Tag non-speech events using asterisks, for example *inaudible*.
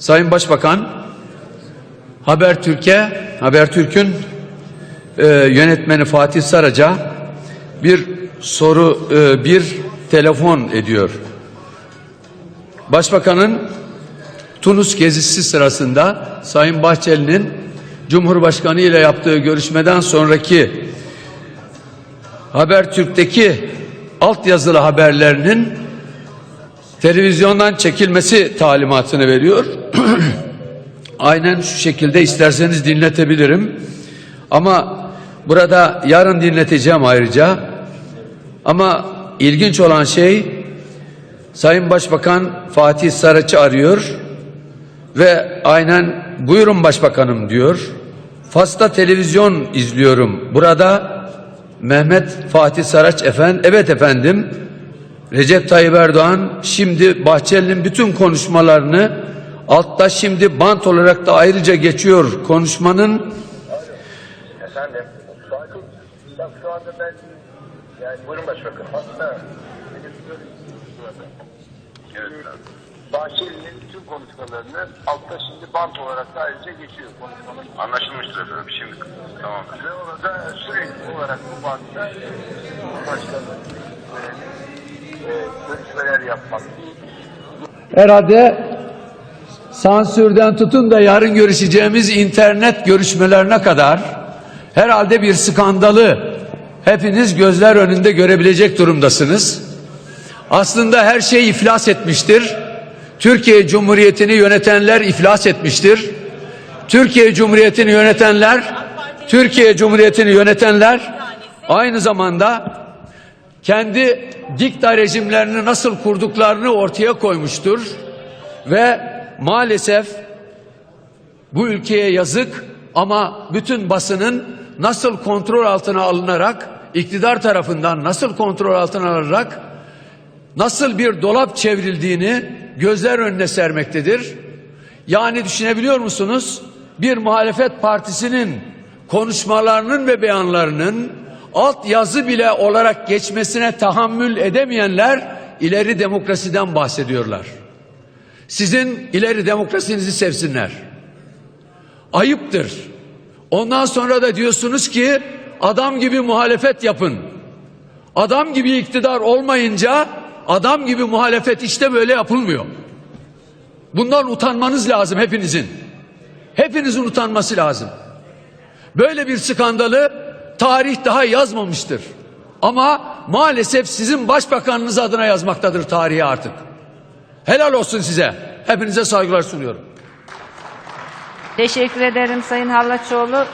Sayın Başbakan, Habertürk'e, Habertürk'ün e, yönetmeni Fatih Saraca bir soru, e, bir telefon ediyor. Başbakanın Tunus gezisi sırasında Sayın Bahçeli'nin Cumhurbaşkanı ile yaptığı görüşmeden sonraki Habertürk'teki altyazılı haberlerinin televizyondan çekilmesi talimatını veriyor. *clears throat* Aynen şu şekilde isterseniz dinletebilirim. Ama burada yarın dinleteceğim ayrıca. Ama ilginç olan şey Sayın Başbakan Fatih Saraç'ı arıyor ve aynen buyurun başbakanım diyor. Fas'ta televizyon izliyorum. Burada Mehmet Fatih Saraç efendim, evet efendim Recep Tayyip Erdoğan şimdi Bahçeli'nin bütün konuşmalarını altta şimdi bant olarak da ayrıca geçiyor konuşmanın Efendim, Fatih, bak şu anda ben, yani buyurun başbakan, hatta Evet. Bahçeli'nin bütün konuşmalarını altta şimdi bant olarak da ayrıca geçiyor konuşmanın. Anlaşılmıştır efendim şimdi. Tamam. Ve orada sürekli olarak bu bantta başkanın e, görüşmeler yapmak, herhalde sansürden tutun da yarın görüşeceğimiz internet görüşmelerine kadar herhalde bir skandalı hepiniz gözler önünde görebilecek durumdasınız. Aslında her şey iflas etmiştir. Türkiye Cumhuriyeti'ni yönetenler iflas etmiştir. Türkiye Cumhuriyeti'ni yönetenler Türkiye Cumhuriyeti'ni yönetenler aynı zamanda kendi dikta rejimlerini nasıl kurduklarını ortaya koymuştur ve maalesef bu ülkeye yazık ama bütün basının nasıl kontrol altına alınarak iktidar tarafından nasıl kontrol altına alınarak nasıl bir dolap çevrildiğini gözler önüne sermektedir. Yani düşünebiliyor musunuz? Bir muhalefet partisinin konuşmalarının ve beyanlarının alt yazı bile olarak geçmesine tahammül edemeyenler ileri demokrasiden bahsediyorlar. Sizin ileri demokrasinizi sevsinler. Ayıptır. Ondan sonra da diyorsunuz ki adam gibi muhalefet yapın. Adam gibi iktidar olmayınca adam gibi muhalefet işte böyle yapılmıyor. Bundan utanmanız lazım hepinizin. Hepinizin utanması lazım. Böyle bir skandalı tarih daha yazmamıştır. Ama maalesef sizin başbakanınız adına yazmaktadır tarihi artık. Helal olsun size. Hepinize saygılar sunuyorum. Teşekkür ederim Sayın Hallaçoğlu.